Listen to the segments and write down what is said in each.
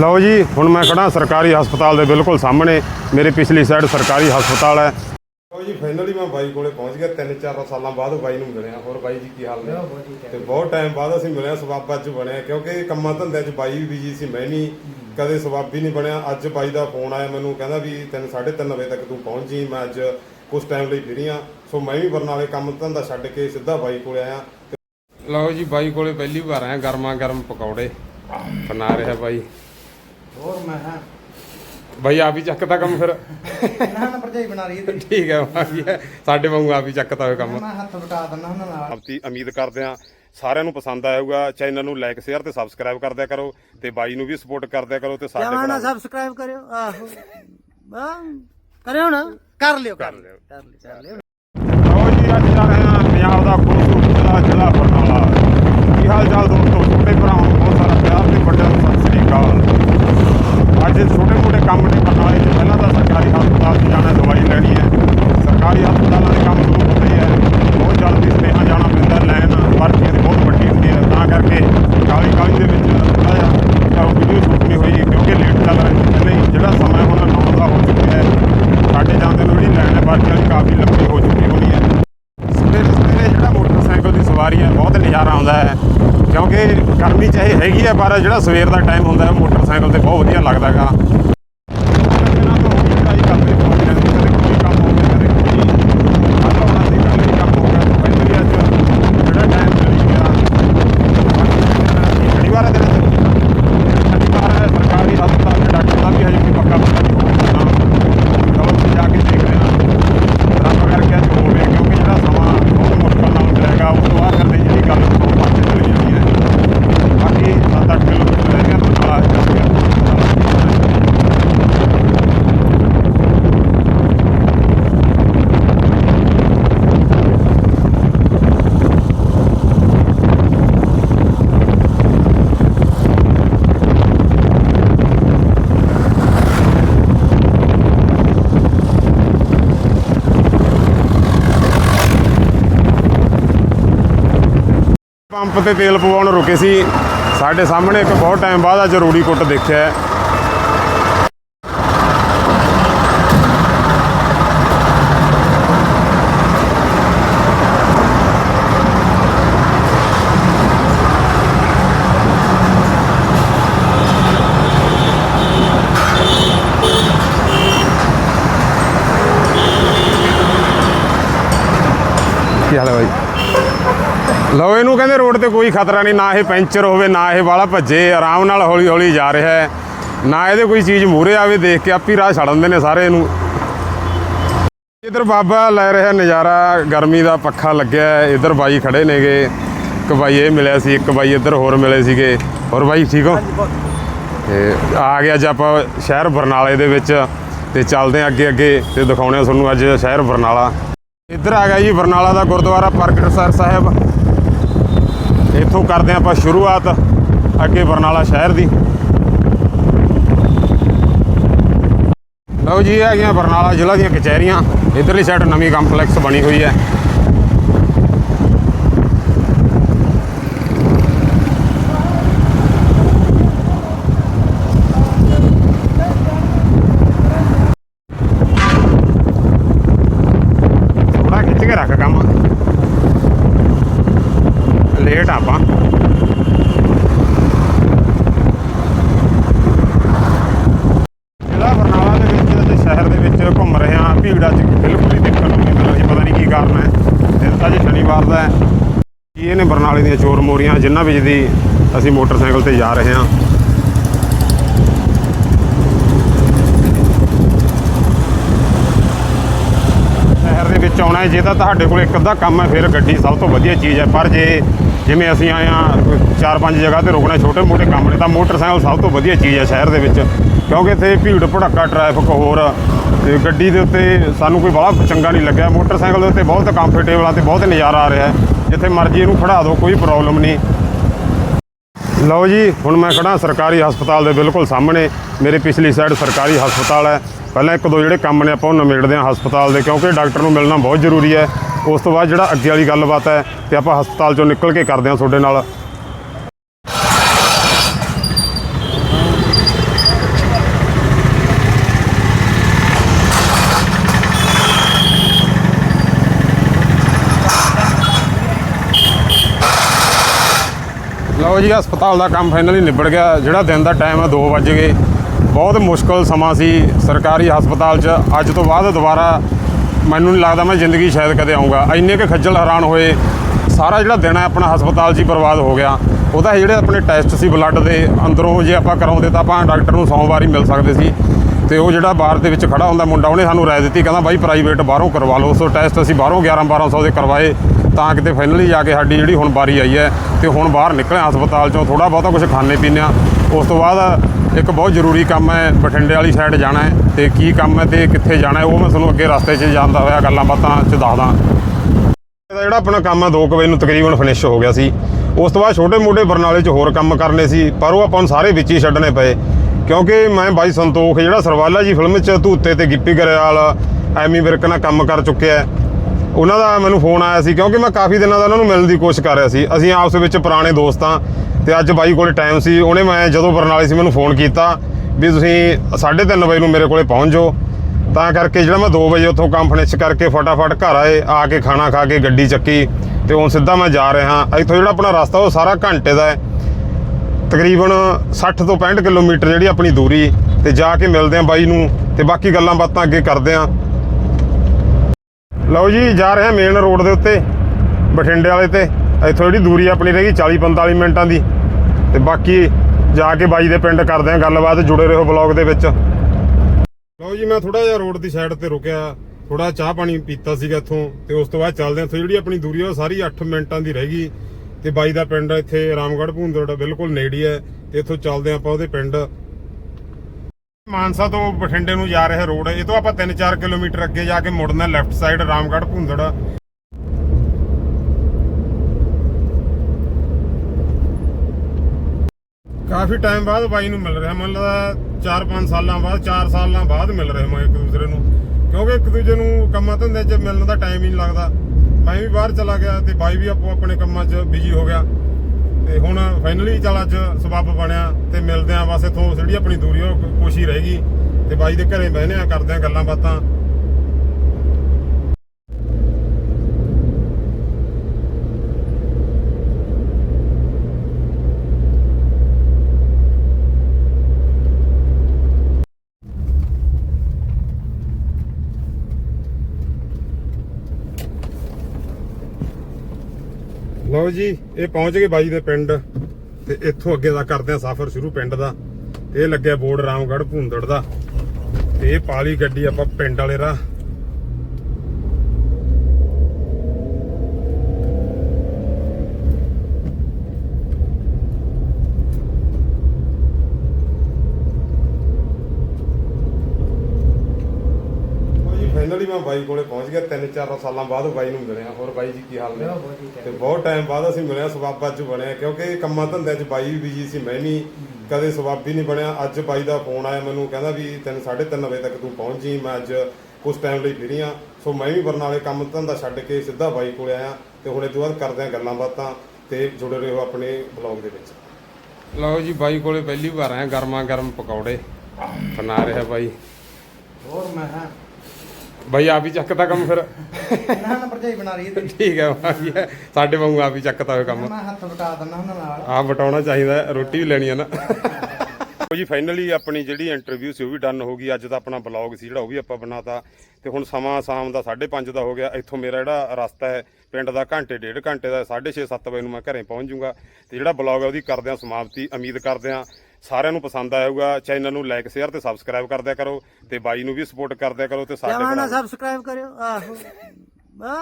ਲਓ ਜੀ ਹੁਣ ਮੈਂ ਖੜਾ ਸਰਕਾਰੀ ਹਸਪਤਾਲ ਦੇ ਬਿਲਕੁਲ ਸਾਹਮਣੇ। ਮੇਰੇ ਪਿਛਲੀ ਸਾਈਡ ਸਰਕਾਰੀ ਹਸਪਤਾਲ ਹੈ। ਲਓ ਜੀ ਫਾਈਨਲੀ ਮੈਂ ਬਾਈ ਕੋਲੇ ਪਹੁੰਚ ਗਿਆ 3-4 ਸਾਲਾਂ ਬਾਅਦ ਬਾਈ ਨੂੰ ਮਿਲਿਆ। ਹੋਰ ਬਾਈ ਜੀ ਕੀ ਹਾਲ ਨੇ? ਤੇ ਬਹੁਤ ਟਾਈਮ ਬਾਅਦ ਅਸੀਂ ਮਿਲਿਆ ਸਵਾਬ ਅੱਜ ਬਣਿਆ ਕਿਉਂਕਿ ਕੰਮਾਂ ਧੰਦਿਆਂ 'ਚ ਬਾਈ ਵੀ ਬਿਜ਼ੀ ਸੀ ਮੈਂ ਨਹੀਂ ਕਦੇ ਸਵਾਬੀ ਨਹੀਂ ਬਣਿਆ। ਅੱਜ ਬਾਈ ਦਾ ਫੋਨ ਆਇਆ ਮੈਨੂੰ ਕਹਿੰਦਾ ਵੀ 3:30 ਵਜੇ ਤੱਕ ਤੂੰ ਪਹੁੰਚ ਜੀ ਮੈਂ ਅੱਜ ਕੁਝ ਟਾਈਮ ਲਈ ਫਰੀ ਆ ਸੋ ਮੈਂ ਵੀ ਬਰਨਾਲੇ ਕੰਮ ਧੰਦਾ ਛੱਡ ਕੇ ਸਿੱਧਾ ਬਾਈ ਕੋਲੇ ਆਇਆ। ਲਓ ਜੀ ਬਾਈ ਕੋਲੇ ਪਹਿਲੀ ਵਾਰ ਆਇਆ ਗਰਮਾ ਗਰਮ ਪਕੌੜੇ। ਬਣਾ ਰਿਹਾ ਬਾਈ। ਹੋਰ ਮੈਂ ਹਾਂ। ਬਾਈ ਆਪ ਹੀ ਚੱਕਦਾ ਕੰਮ ਫਿਰ। ਇਹਨਾਂ ਭਰਜਾਈ ਬਣਾ ਰਹੀ ਹੈ ਤੇਰੀ। ਠੀਕ ਹੈ ਬਾਈ ਸਾਡੇ ਵਾਂਗੂ ਆਪ ਹੀ ਚੱਕਦਾ ਹੋਇਆ ਕੰਮ। ਮੈਂ ਹੱਥ ਵਟਾ ਦਿੰਦਾ ਉਹਨਾਂ ਨਾਲ। ਆਪਤੀ ਉਮੀਦ ਕਰਦੇ ਆ ਸਾਰਿਆਂ ਨੂੰ ਪਸੰਦ ਆਇਆ ਹੋਊਗਾ ਚੈਨਲ ਨੂੰ ਲਾਈਕ ਸ਼ੇਅਰ ਤੇ ਸਬਸਕ੍ਰਾਈਬ ਕਰਦਿਆ ਕਰੋ ਤੇ ਬਾਈ ਨੂੰ ਵੀ ਸਪੋਰਟ ਕਰਦਿਆ ਕਰੋ ਤੇ ਸਾਡੇ ਜਮਾਨਾ ਭਰਾ- ਸਬਸਕ੍ਰਾਈਬ ਕਰਿਓ? ਆਹੋ। ਬਾ ਕਰਿਓ ਨਾ। ਕਰ ਲਿਓ ਕਰ ਲਿਓ। ਕਰ ਲਿਓ। ਕਰ ਲਿਓ ਲਓ ਜੀ ਅੱਜ ਜਾ ਰਹੇ ਹਾਂ ਪੰਜਾਬ ਦਾ ਖੂਬਸੂਰਤ ਜ਼ਿਲ੍ਹਾ ਜ਼ਿਲ੍ਹਾ ਬਰਨਾਲਾ ਕੀ ਹਾਲ ਚਾਲ ਦੋਸਤੋ ਛੋਟੇ ਭਰਾਵਾਂ ਨੂੰ ਬਹੁਤ ਸਾਰਾ ਪਿਆਰ ਤੇ ਵੱਡਿਆਂ ਨੂੰ ਸਤਿ ਸ੍ਰੀ ਅਕਾਲ ਅੱਜ ਛੋਟੇ ਮੋਟੇ ਕੰਮ ਨੇ ਬਰਨਾਲੇ 'ਚ ਪਹਿਲਾਂ ਤਾਂ ਸਰਕਾਰੀ ਹਸਪਤਾਲ 'ਚ ਜਾਣਾ ਦਵਾਈ ਲੈਣੀ ਹੈ ਸਰਕਾਰੀ ਹਸਪਤਾਲਾਂ ਦੇ ਕੰਮ ਤੁਹਾਨੂੰ ਪਤਾ ਹੀ ਹੈ ਬਹੁਤ ਜਲਦੀ ਸਨੇਹਾ ਜਾਣਾ ਪੈਂਦਾ ਲੈਣ ਪਰਚੀਆਂ ਦੀ ਬਹੁਤ ਵੱਡੀ ਹੁੰਦੀ ਹੈ ਤਾਂ ਕਰਕੇ ਕਾਲੀ ਕਾਲੀ ਦੇ ਵਿੱਚ ਥੋੜ੍ਹਾ ਜਿਹਾ ਘਰੋਂ ਵੀਡੀਓ ਸ਼ੂਟ ਨਹੀਂ ਹੋਈ ਕਿਉਂਕਿ ਲੇਟ ਚੱਲ ਰਹੀ ਸੀ ਪਹਿਲਾਂ ਹੀ ਜਿਹੜਾ ਸਮਾਂ ਹੁਣ 9 ਦਾ ਹੋ ਚੁੱਕਿਆ ਹੈ ਸਾਡੇ ਜਾਂਦੇ ਨੂੰ ਜਿਹੜੀ ਲਾਈਨ ਹੈ ਪਰਚੀਆਂ ਦੀ ਕਾਫੀ ਲੰਬੀ ਹੋ ਚੁੱਕੀ ਹੋਣੀ ਹੈ ਸਵੇਰੇ ਸਵੇਰੇ ਜਿਹੜਾ ਮੋਟਰਸਾਈਕਲ ਦੀ ਸਵਾਰੀ ਹੈ ਬਹੁਤ ਨਜ਼ਾਰਾ ਆਉਂਦਾ ਹੈ ਕਿਉਂਕਿ ਗਰਮੀ ਚਾਹੇ ਪਰ ਜਿਹੜਾ ਸਵੇਰ ਦਾ ਟਾਈਮ ਹੁੰਦਾ ਹੈ ਮੋਟਰਸਾਈਕਲ ਤੇ ਬਹੁਤ ਵਧੀਆ ਲੱਗਦਾ ਹੈਗਾ ਇਹਨਾਂ ਤੋਂ ਹੋਈ ਲੜਾਈ ਕਰਦੇ ਪਹੁੰਚ ਜਾਂਦੀ ਕਦੇ ਕੋਈ ਕੰਮ ਹੋ ਗਿਆ ਕਦੇ ਕੋਈ ਹੱਲ ਹੋਣਾ ਸੀ ਕਦੇ ਕੋਈ ਕੰਮ ਹੋ ਗਿਆ ਤਾਂ ਪਹਿਲੇ ਅੱਜ ਜਿਹੜਾ ਟਾਈਮ ਚੱਲੀ ਗਿਆ ਸ਼ਨੀਵਾਰ ਦੇ ਵਿੱਚ ਸ਼ਨੀਵਾਰ ਹੈ ਸਰਕਾਰੀ ਹਸਪਤਾਲ ਦੇ ਡਾਕਟਰ ਦਾ ਵੀ ਹਜੇ ਕੋਈ ਪੱਕਾ ਪਤਾ ਨਹੀਂ ਹੋਣਾ ਚਲੋ ਅਸੀਂ ਜਾ ਕੇ ਦੇਖਦੇ ਹਾਂ ਰੱਬ ਕਰਕੇ ਅੱਜ ਹੋਵੇ ਕਿਉਂਕਿ ਜਿਹੜਾ ਸਮਾਂ ਬਹੁਤ ਮੁਸ਼ਕਲ ਨਾਲ ਮਿਲੇਗਾ ਉਸ ਤੋਂ ਆਖਰ ਦੀ ਜਿਹੜੀ ਗੱਲ ਤੋਂ ਪਾਸੇ ਚਲੀ ਜਾਣੀ ਹੈ ਬਾਕੀ 7-8 ਕਿਲੋਮੀਟਰ ਰਹਿ ਗਿਆ ਤਾਂ ਨਾਲ ਜਾ ਕੇ ਪੰਪ ਤੇ ਤੇਲ ਪਵਾਉਣ ਰੁਕੇ ਸੀ। ਸਾਡੇ ਸਾਹਮਣੇ ਇੱਕ ਬਹੁਤ ਟਾਈਮ ਬਾਅਦ ਅੱਜ ਰੂੜੀ ਕੁੱਟ ਦੇਖਿਆ ਕੀ ਹਾਲ ਹੈ ਬਾਈ? ਲਓ ਇਹਨੂੰ ਕਹਿੰਦੇ ਰੋਡ ਤੇ ਕੋਈ ਖਤਰਾ ਨਹੀਂ ਨਾ ਇਹ ਪੈਂਚਰ ਹੋਵੇ ਨਾ ਇਹ ਵਾਲਾ ਭੱਜੇ ਆਰਾਮ ਨਾਲ ਹੌਲੀ ਹੌਲੀ ਜਾ ਰਿਹਾ ਹੈ। ਨਾ ਇਹਦੇ ਕੋਈ ਚੀਜ਼ ਮੂਹਰੇ ਆਵੇ ਦੇਖ ਕੇ ਆਪੀ ਰਾਹ ਛੱਡ ਦਿੰਦੇ ਨੇ ਸਾਰੇ ਇਹਨੂੰ। ਇਧਰ ਬਾਬਾ ਲੈ ਰਿਹਾ ਨਜ਼ਾਰਾ ਗਰਮੀ ਦਾ ਪੱਖਾ ਲੱਗਿਆ ਹੈ। ਇੱਧਰ ਬਾਈ ਖੜੇ ਨੇਗੇ। ਇੱਕ ਬਾਈ ਇਹ ਮਿਲਿਆ ਸੀ ਇੱਕ ਬਾਈ ਇੱਧਰ ਹੋਰ ਮਿਲੇ ਸੀਗੇ। ਹੋਰ ਬਾਈ ਠੀਕ ਹੋ? ਤੇ ਆ ਗਿਆ ਅੱਜ ਆਪਾਂ ਸ਼ਹਿਰ ਬਰਨਾਲੇ ਦੇ ਵਿੱਚ ਤੇ ਚੱਲਦੇ ਹਾਂ ਅੱਗੇ ਅੱਗੇ ਤੇ ਦਿਖਾਉਣੇ ਆ ਤੁਹਾਨੂੰ ਅੱਜ ਸ਼ਹਿਰ ਬਰਨਾਲਾ। ਇੱਧਰ ਆ ਗਿਆ ਜੀ ਬਰਨਾਲਾ ਦਾ ਗੁਰਦੁਆਰਾ ਪ੍ਰਗਟਸਰ ਸਾਹਿਬ। ਇੱਥੋਂ ਕਰਦੇ ਹਾਂ ਆਪਾਂ ਸ਼ੁਰੂਆਤ, ਅੱਗੇ ਬਰਨਾਲਾ ਸ਼ਹਿਰ ਦੀ। ਲਓ ਜੀ, ਇਹ ਹੈਗੀਆਂ ਬਰਨਾਲਾ ਜ਼ਿਲ੍ਹਾ ਦੀਆਂ ਕਚਹਿਰੀਆਂ। ਇਧਰਲੀ ਸਾਈਡ ਨਵੀਂ ਕੰਪਲੈਕਸ ਬਣੀ ਹੋਈ ਹੈ। ਥੋੜਾ ਖਿੱਚ ਕੇ ਰੱਖ ਕੰਮ ਲੇਟ ਆ ਆਪਾਂ ਜ਼ਿਲ੍ਹਾ ਬਰਨਾਲਾ ਦੇ ਵਿੱਚ ਅਤੇ ਸ਼ਹਿਰ ਦੇ ਵਿੱਚ ਘੁੰਮ ਰਹੇ ਹਾਂ, ਭੀੜ ਅੱਜ ਬਿਲਕੁਲ ਹੀ ਦੇਖਣ ਨੂੰ ਨਹੀਂ ਮਿਲ ਰਹੀ ਪਤਾ ਨਹੀਂ ਕੀ ਕਾਰਨ ਹੈ। ਦਿਨ ਤਾਂ ਜੇ ਸ਼ਨੀਵਾਰ ਦਾ ਹੈ। ਇਹ ਨੇ ਬਰਨਾਲੇ ਦੀਆਂ ਚੋਰ ਮੋਰੀਆਂ ਜਿਨ੍ਹਾਂ ਵਿੱਚ ਦੀ ਅਸੀਂ ਮੋਟਰਸਾਈਕਲ ਤੇ ਜਾ ਰਹੇ ਹਾਂ ਸ਼ਹਿਰ ਦੇ ਵਿੱਚ ਆਉਣਾ ਹੈ, ਜੇ ਤਾਂ ਤੁਹਾਡੇ ਕੋਲ ਇੱਕ ਅੱਧਾ ਕੰਮ ਹੈ, ਫਿਰ ਗੱਡੀ ਸਭ ਤੋਂ ਵਧੀਆ ਚੀਜ਼ ਹੈ। ਪਰ ਜੇ ਜਿਵੇਂ ਅਸੀਂ ਆਏ ਆ ਚਾਰ ਪੰਜ ਜਗ੍ਹਾ ਤੇ ਰੁਕਣਾ ਛੋਟੇ ਮੋਟੇ ਕੰਮ ਨੇ, ਤਾਂ ਮੋਟਰਸਾਈਕਲ ਸਭ ਤੋਂ ਵਧੀਆ ਚੀਜ਼ ਹੈ ਸ਼ਹਿਰ ਦੇ ਵਿੱਚ। ਕਿਉਂਕਿ ਇੱਥੇ ਭੀੜ ਭੜੱਕਾ, ਟ੍ਰੈਫਿਕ ਹੋਰ, ਤੇ ਗੱਡੀ ਦੇ ਉੱਤੇ ਸਾਨੂੰ ਕੋਈ ਬੜਾ ਚੰਗਾ ਨਹੀਂ ਲੱਗਿਆ। ਮੋਟਰਸਾਈਕਲ ਦੇ ਉੱਤੇ ਬਹੁਤ ਕੰਫਰਟੇਬਲ ਆ ਤੇ ਬਹੁਤ ਨਜ਼ਾਰਾ ਆ ਰਿਹਾ ਜਿੱਥੇ ਮਰਜ਼ੀ ਇਹਨੂੰ ਖੜਾ ਦਿਓ, ਕੋਈ ਪ੍ਰੋਬਲਮ ਨਹੀਂ। ਲਓ ਜੀ, ਹੁਣ ਮੈਂ ਖੜਾ ਸਰਕਾਰੀ ਹਸਪਤਾਲ ਦੇ ਬਿਲਕੁਲ ਸਾਹਮਣੇ। ਮੇਰੇ ਪਿਛਲੀ ਸਾਈਡ ਸਰਕਾਰੀ ਹਸਪਤਾਲ ਹੈ। ਪਹਿਲਾਂ ਇੱਕ ਦੋ ਜਿਹੜੇ ਕੰਮ ਨੇ, ਆਪਾਂ ਉਹ ਨਿਬੇੜਦੇ ਹਾਂ ਹਸਪਤਾਲ ਦੇ, ਕਿਉਂਕਿ ਡਾਕਟਰ ਨੂੰ ਮਿਲਣਾ ਬਹੁਤ ਜ਼ਰੂਰੀ ਹੈ। ਉਸ ਤੋਂ ਬਾਅਦ ਜਿਹੜਾ ਅੱਗੇ ਵਾਲੀ ਗੱਲਬਾਤ ਹੈ, ਤੇ ਆਪਾਂ ਹਸਪਤਾਲ ਚੋਂ ਨਿਕਲ ਕੇ ਕਰਦੇ ਹਾਂ ਤੁਹਾਡੇ ਨਾਲ। ਲਓ ਜੀ, ਹਸਪਤਾਲ ਦਾ ਕੰਮ ਫਾਈਨਲੀ ਨਿਬੜ ਗਿਆ। ਜਿਹੜਾ ਦਿਨ ਦਾ ਟਾਈਮ ਹੈ 2 ਵਜ ਗਏ। ਬਹੁਤ ਮੁਸ਼ਕਲ ਸਮਾਂ ਸੀ ਸਰਕਾਰੀ ਹਸਪਤਾਲ 'ਚ। ਅੱਜ ਤੋਂ ਬਾਅਦ ਦੁਬਾਰਾ ਮੈਨੂੰ ਨਹੀਂ ਲੱਗਦਾ ਮੈਂ ਜ਼ਿੰਦਗੀ ਸ਼ਾਇਦ ਕਦੇ ਆਉਂਗਾ ਇੰਨੇ ਕੁ ਖੱਜਲ ਹੈਰਾਨ ਹੋਏ। ਸਾਰਾ ਜਿਹੜਾ ਦਿਨ ਹੈ ਆਪਣਾ ਹਸਪਤਾਲ 'ਚ ਹੀ ਬਰਬਾਦ ਹੋ ਗਿਆ। ਉਹਦਾ ਜਿਹੜੇ ਆਪਣੇ ਟੈਸਟ ਸੀ ਬਲੱਡ ਦੇ, ਅੰਦਰੋਂ ਜੇ ਆਪਾਂ ਕਰਾਉਂਦੇ ਤਾਂ ਆਪਾਂ ਡਾਕਟਰ ਨੂੰ ਸੋਮਵਾਰ ਹੀ ਮਿਲ ਸਕਦੇ ਸੀ। ਤੇ ਉਹ ਜਿਹੜਾ ਬਾਹਰ ਦੇ ਵਿੱਚ ਖੜਾ ਹੁੰਦਾ ਮੁੰਡਾ, ਉਹਨੇ ਸਾਨੂੰ ਰਾਏ ਦਿੱਤੀ, ਕਹਿੰਦਾ ਬਾਈ ਪ੍ਰਾਈਵੇਟ ਬਾਹਰੋਂ ਕਰਵਾ ਲਓ। ਸੋ ਟੈਸਟ ਅਸੀਂ ਬਾਹਰੋਂ 11 1200 ਦੇ ਕਰਵਾਏ, ਤਾਂ ਕਿਤੇ ਫਾਈਨਲੀ ਜਾ ਕੇ ਸਾਡੀ ਜਿਹੜੀ ਹੁਣ ਵਾਰੀ ਆਈ ਹੈ, ਤੇ ਹੁਣ ਬਾਹਰ ਨਿਕਲੇ ਹਸਪਤਾਲ ਚੋਂ ਥੋੜਾ ਬਹੁਤਾ ਕੁਝ ਖਾਣੇ ਪੀਣੇ ਆ ਉਸ ਤੋਂ ਬਾਅਦ ਇੱਕ ਬਹੁਤ ਜ਼ਰੂਰੀ ਕੰਮ ਹੈ, ਬਠਿੰਡੇ ਵਾਲੀ ਸਾਈਡ ਜਾਣਾ ਹੈ, ਤੇ ਕੀ ਕੰਮ ਹੈ ਤੇ ਕਿੱਥੇ ਜਾਣਾ ਹੈ, ਉਹ ਮੈਂ ਤੁਹਾਨੂੰ ਅੱਗੇ ਰਸਤੇ 'ਚ ਜਾਂਦਾ ਹੋਇਆ ਗੱਲਾਂ ਬਾਤਾਂ 'ਚ ਦੱਸਦਾ। ਜਿਹੜਾ ਆਪਣਾ ਕੰਮ ਹੈ 2 ਵਜੇ ਨੂੰ ਤਕਰੀਬਨ ਫਿਨਿਸ਼ ਹੋ ਗਿਆ ਸੀ। ਉਸ ਤੋਂ ਬਾਅਦ ਛੋਟੇ ਮੋਟੇ ਬਰਨਾਲੇ 'ਚ ਹੋਰ ਕੰਮ ਕਰਨੇ ਸੀ, ਪਰ ਉਹ ਆਪਾਂ ਨੂੰ ਸਾਰੇ ਵਿੱਚ ਹੀ ਛੱਡਣੇ ਪਏ। ਕਿਉਂਕਿ ਮੈਂ ਬਾਈ ਸੰਤੋਖ, ਜਿਹੜਾ ਸਰਵਾਲਾ ਜੀ ਫਿਲਮ 'ਚ ਧੂਤੇ ਤੇ ਗਿੱਪੀ ਗਰੇਵਾਲ ਐਮੀ ਵਿਰਕ ਨਾਲ ਕੰਮ ਕਰ ਚੁੱਕਿਆ ਹੈ, ਉਹਨਾਂ ਦਾ ਮੈਨੂੰ ਫੋਨ ਆਇਆ ਸੀ ਕਿਉਂਕਿ ਮੈਂ ਕਾਫੀ ਦਿਨਾਂ ਦਾ ਉਹਨਾਂ ਨੂੰ ਮਿਲਣ ਦੀ ਕੋਸ਼ਿਸ਼ ਕਰ ਰਿਹਾ ਸੀ। ਅਸੀਂ ਆਪਸ ਵਿੱਚ ਪੁਰਾਣੇ ਦੋਸਤ ਹਾਂ ਤੇ ਅੱਜ ਬਾਈ ਕੋਲੇ ਟਾਈਮ ਸੀ, ਉਹਨੇ ਮੈਂ ਜਦੋਂ ਬਰਨਾਲੇ ਸੀ ਮੈਨੂੰ ਫੋਨ ਕੀਤਾ ਵੀ ਤੁਸੀਂ 3:30 ਵਜੇ ਨੂੰ ਮੇਰੇ ਕੋਲੇ ਪਹੁੰਚ ਜਾਓ। ਤਾਂ ਕਰਕੇ ਜਿਹੜਾ ਮੈਂ 2 ਵਜੇ ਉੱਥੋਂ ਕੰਮ ਫਿਨਿਸ਼ ਕਰਕੇ ਫਟਾਫਟ ਘਰ ਆਏ, ਆ ਕੇ ਖਾਣਾ ਖਾ ਕੇ ਗੱਡੀ ਚੱਕੀ ਤੇ ਹੁਣ ਸਿੱਧਾ ਮੈਂ ਜਾ ਰਿਹਾ ਇੱਥੋਂ ਜਿਹੜਾ ਆਪਣਾ ਰਸਤਾ ਉਹ ਸਾਰਾ ਘੰਟੇ ਦਾ ਹੈ। ਤਕਰੀਬਨ 60 ਤੋਂ 65 ਕਿਲੋਮੀਟਰ ਜਿਹੜੀ ਆਪਣੀ ਦੂਰੀ ਤੇ ਜਾ ਕੇ ਮਿਲਦੇ ਆਂ ਬਾਈ ਨੂੰ ਤੇ ਬਾਕੀ ਗੱਲਾਂ ਬਾਤਾਂ ਅੱਗੇ ਕਰਦੇ ਆਂ ਲਓ ਜੀ, ਜਾ ਰਹੇ ਆਂ ਮੇਨ ਰੋਡ ਦੇ ਉੱਤੇ, ਬਠਿੰਡੇ ਵਾਲੇ ਤੇ। ਇੱਥੋਂ ਜਿਹੜੀ ਦੂਰੀ ਆਪਣੀ ਰਹਿ ਗਈ 40 45 ਮਿੰਟਾਂ ਦੀ। ਤੇ ਬਾਕੀ ਜਾ ਕੇ ਬਾਈ ਦੇ ਪਿੰਡ ਕਰਦੇ ਆਂ ਗੱਲਬਾਤ, ਜੁੜੇ ਰਹੋ ਬਲੌਗ ਦੇ ਵਿੱਚ। ਲਓ ਜੀ, ਮੈਂ ਥੋੜਾ ਜਿਹਾ ਰੋਡ ਦੀ ਸਾਈਡ ਤੇ ਰੁਕਿਆ ਥੋੜਾ ਚਾਹ ਪਾਣੀ ਪੀਤਾ ਸੀਗਾ ਇੱਥੋਂ, ਤੇ ਉਸ ਤੋਂ ਬਾਅਦ ਚੱਲਦੇ ਆਂ ਇੱਥੋਂ ਜਿਹੜੀ ਆਪਣੀ ਦੂਰੀ ਆ, ਉਹ ਸਾਰੀ 8 ਮਿੰਟਾਂ ਦੀ ਰਹਿ ਗਈ। ਤੇ ਬਾਈ ਦਾ ਪਿੰਡ ਇੱਥੇ ਰਾਮਗੜ੍ਹ ਭੂੰਦੜ ਬਿਲਕੁਲ ਨੇੜੇ ਹੈ ਤੇ ਇੱਥੋਂ ਚੱਲਦੇ ਆਂ ਆਪਾਂ ਉਹਦੇ ਪਿੰਡ। ਮਾਨਸਾ ਤੋਂ ਬਠਿੰਡੇ ਨੂੰ ਜਾ ਰਿਹਾ ਰੋਡ, ਇਹ ਤੋਂ ਆਪਾਂ 3-4 ਕਿਲੋਮੀਟਰ ਅੱਗੇ ਜਾ ਕੇ ਮੁੜਨਾ ਲੈਫਟ ਸਾਈਡ ਰਾਮਗੜ੍ਹ ਭੂੰਦੜ। ਕਾਫੀ ਟਾਈਮ ਬਾਅਦ ਬਾਈ ਨੂੰ ਮਿਲ ਰਿਹਾ, ਮੈਨੂੰ ਲੱਗਦਾ 4-5 ਸਾਲਾਂ ਬਾਅਦ 4 ਸਾਲਾਂ ਬਾਅਦ ਮਿਲ ਰਹੇ ਮੈਂ ਇੱਕ ਦੂਸਰੇ ਨੂੰ। ਕਿਉਂਕਿ ਇੱਕ ਦੂਜੇ ਨੂੰ ਕੰਮਾਂ ਧੰਦੇ 'ਚ ਮਿਲਣ ਦਾ ਟਾਈਮ ਹੀ ਨਹੀਂ ਲੱਗਦਾ। ਮੈਂ ਵੀ ਬਾਹਰ ਚਲਾ ਗਿਆ ਤੇ ਬਾਈ ਵੀ ਆਪੋ ਆਪਣੇ ਕੰਮਾਂ 'ਚ ਬਿਜ਼ੀ ਹੋ ਗਿਆ। ਤੇ ਹੁਣ ਫਾਈਨਲੀ ਚੱਲ ਅੱਜ ਸਬੱਬ ਬਣਿਆ ਤੇ ਮਿਲਦੇ ਆਂ ਬਸ ਇਥੋਂ ਜਿਹੜੀ ਆਪਣੀ ਦੂਰੀ ਉਹ ਕੁਛ ਹੀ ਰਹਿ ਗਈ ਤੇ ਬਾਈ ਦੇ ਘਰੇ ਬਹਿਨੇ ਆ, ਕਰਦੇ ਆ ਗੱਲਾਂ ਬਾਤਾਂ। ਲਓ ਜੀ, ਇਹ ਪਹੁੰਚ ਗਏ ਬਾਈ ਦੇ ਪਿੰਡ ਤੇ ਇੱਥੋਂ ਅੱਗੇ ਦਾ ਕਰਦੇ ਆ ਸਫ਼ਰ ਸ਼ੁਰੂ ਪਿੰਡ ਦਾ। ਤੇ ਇਹ ਲੱਗਿਆ ਬੋਰਡ ਰਾਮਗੜ੍ਹ ਭੂੰਦੜ ਦਾ। ਤੇ ਇਹ ਪਾਲੀ ਗੱਡੀ ਆਪਾਂ ਪਿੰਡ ਵਾਲੇ ਰਾਹ ਫਾਈਨਲੀ ਮੈਂ ਬਾਈ ਕੋਲੇ ਪਹੁੰਚ ਗਿਆ ਤਿੰਨ ਚਾਰ ਸਾਲਾਂ ਬਾਅਦ ਬਾਈ ਨੂੰ ਮਿਲਿਆ। ਹੋਰ ਬਾਈ ਜੀ ਕੀ ਹਾਲ ਨੇ? ਤੇ ਬਹੁਤ ਟਾਈਮ ਬਾਅਦ ਅਸੀਂ ਮਿਲਿਆ ਸਵਾਬਾ ਚ ਬਣਿਆ ਕਿਉਂਕਿ ਕੰਮਾਂ ਧੰਦਿਆਂ ਚ ਬਾਈ ਵੀ ਬਿਜ਼ੀ ਸੀ ਮੈਂ ਵੀ ਕਦੇ ਸਵਾਬੀ ਨਹੀਂ ਬਣਿਆ। ਅੱਜ ਬਾਈ ਦਾ ਫੋਨ ਆਇਆ ਮੈਨੂੰ ਕਹਿੰਦਾ ਵੀ 3 3:30 ਵਜੇ ਤੱਕ ਤੂੰ ਪਹੁੰਚ ਜੀ ਮੈਂ ਅੱਜ ਕੁਝ ਟਾਈਮ ਲਈ ਫਿਰੀ ਆ ਸੋ ਮੈਂ ਵੀ ਬਰਨਾਲੇ ਕੰਮ ਧੰਦਾ ਛੱਡ ਕੇ ਸਿੱਧਾ ਬਾਈ ਕੋਲੇ ਆਇਆ ਤੇ ਹੁਣ ਇਹ ਤੋਂ ਬਾਅਦ ਕਰਦੇ ਆ ਗੱਲਾਂ ਬਾਤਾਂ ਤੇ ਜੁੜੇ ਰਹੋ ਆਪਣੇ ਬਲੌਗ ਦੇ ਵਿੱਚ। ਲਓ ਜੀ ਬਾਈ ਕੋਲੇ ਪਹਿਲੀ ਵਾਰ ਆਇਆ ਗਰਮਾ ਗਰਮ ਪਕੌੜੇ। ਬਣਾ ਰਿਹਾ ਬਾਈ। ਹੋਰ ਮੈਂ ਹਾਂ ਬਾਈ ਆਪ ਹੀ ਚੱਕਦਾ ਕੰਮ ਫਿਰ। ਨਾ ਨਾ ਭਰਜਾਈ ਬਣਾ ਰਹੀ ਹੈ ਠੀਕ ਹੈ ਬਾਈ ਸਾਡੇ ਵਾਂਗੂ ਆਪ ਹੀ ਚੱਕਦਾ ਹੋਇਆ ਕੰਮ। ਮੈਂ ਹੱਥ ਵਟਾ ਦਿੰਦਾ ਉਹਨਾਂ ਨਾਲ। ਆਪ ਵਟਾਉਣਾ ਚਾਹੀਦਾ ਹੈ, ਰੋਟੀ ਵੀ ਲੈਣੀ ਹੈ ਨਾ। ਲਓ ਜੀ ਫਾਈਨਲੀ ਆਪਣੀ ਜਿਹੜੀ ਇੰਟਰਵਿਊ ਸੀ ਉਹ ਵੀ ਡਨ ਹੋ ਗਈ। ਅੱਜ ਤਾਂ ਆਪਣਾ ਬਲੌਗ ਸੀ ਜਿਹੜਾ ਉਹ ਵੀ ਆਪਾਂ ਬਣਾਤਾ। ਤੇ ਹੁਣ ਸਮਾਂ ਸ਼ਾਮ ਦਾ 5:30 ਦਾ ਹੋ ਗਿਆ। ਇੱਥੋਂ ਮੇਰਾ ਜਿਹੜਾ ਰਸਤਾ ਹੈ ਪਿੰਡ ਦਾ ਘੰਟੇ ਡੇਢ ਘੰਟੇ ਦਾ 6:30 7 ਵਜੇ ਨੂੰ ਮੈਂ ਘਰੇ ਪਹੁੰਚ ਜਾਊਂਗਾ ਤੇ ਜਿਹੜਾ ਬਲੌਗ ਹੈ ਉਹਦੀ ਕਰਦੇ ਹਾਂ ਸਮਾਪਤੀ ਉਮੀਦ ਕਰਦੇ ਹਾਂ। ਸਾਰਿਆਂ ਨੂੰ ਪਸੰਦ ਆਇਆ ਹੋਊਗਾ ਚੈਨਲ ਨੂੰ ਲਾਈਕ ਸ਼ੇਅਰ ਤੇ ਸਬਸਕ੍ਰਾਈਬ ਕਰ ਦਿਆ ਕਰੋ ਤੇ ਬਾਈ ਨੂੰ ਵੀ ਸਪੋਰਟ ਕਰ ਦਿਆ ਕਰੋ ਤੇ ਸਾਡੇ ਨਾ ਭਰਾ- ਸਬਸਕ੍ਰਾਈਬ ਕਰਿਓ। ਆਹੋ। ਬਾ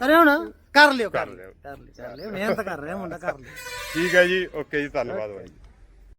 ਕਰਿਓ ਨਾ। ਕਰ ਲਿਓ ਕਰ ਕਰ ਲਿਓ। ਲਿਓ ਕਰ ਲਿਓ। ਕਰ ਲਿਓ। ਮਿਹਨਤ ਕਰ ਰਿਹਾ ਮੁੰਡਾ ਕਰ ਲਿਓ। ਠੀਕ ਹੈ ਜੀ ਓਕੇ ਜੀ ਧੰਨਵਾਦ ਬਾਈ